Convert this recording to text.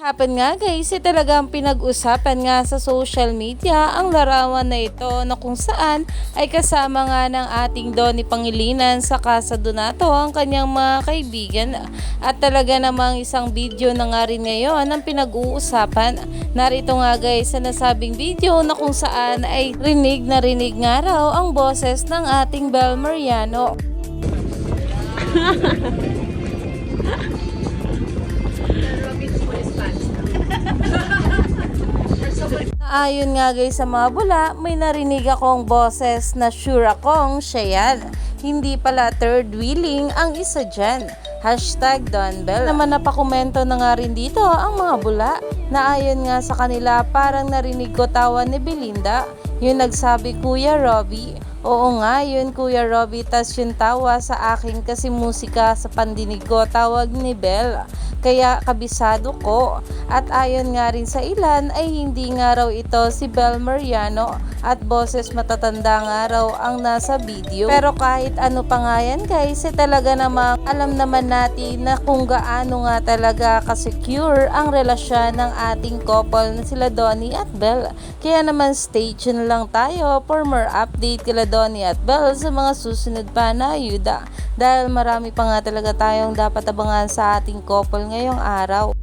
Happen nga guys, eh talagang pinag-usapan nga sa social media ang larawan na ito na kung saan ay kasama nga ng ating Donnie Pangilinan sa Casa Donato ang kanyang mga kaibigan at talaga namang isang video na nga rin ngayon ang pinag-uusapan. Narito nga guys sa nasabing video na kung saan ay rinig na rinig nga raw ang boses ng ating Bel Mariano. Ayon nga guys sa mga bula, may narinig akong boses na sure akong siya yan. Hindi pala third wheeling ang isa dyan. Hashtag Don Bell. Naman napakomento na nga rin dito ang mga bula na ayon nga sa kanila parang narinig ko tawa ni Belinda. Yung nagsabi Kuya Robbie. Oo nga, yun Kuya Robbie, tas yung tawa sa akin kasi musika sa pandinig ko, tawag ni Bell. Kaya kabisado ko. At ayon nga rin sa ilan ay hindi nga raw ito si Bel Mariano at boses matatanda nga raw ang nasa video. Pero kahit ano pa nga yan guys, eh talaga namang alam naman natin na kung gaano nga talaga kasecure ang relasyon ng ating couple na sila Donnie at Bel. Kaya naman stay tuned lang tayo for more update kila Donnie at Bel sa mga susunod pa na ayuda. Dahil marami pa nga talaga tayong dapat abangan sa ating couple ngayong araw.